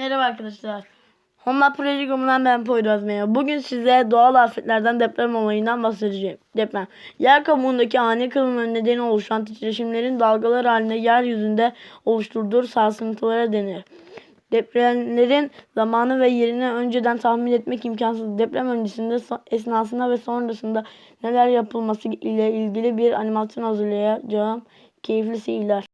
Merhaba arkadaşlar. Honda Proje Grubu'ndan ben Poyraz Meya. Bugün size doğal afetlerden deprem olayından bahsedeceğim. Deprem. Yer kabuğundaki ani kırılma nedeni oluşan titreşimlerin dalgalar halinde yeryüzünde oluşturduğu sarsıntılara denir. Depremlerin zamanı ve yerini önceden tahmin etmek imkansız. Deprem öncesinde, esnasında ve sonrasında neler yapılması ile ilgili bir animasyon hazırlayacağım. Keyifli seyirler.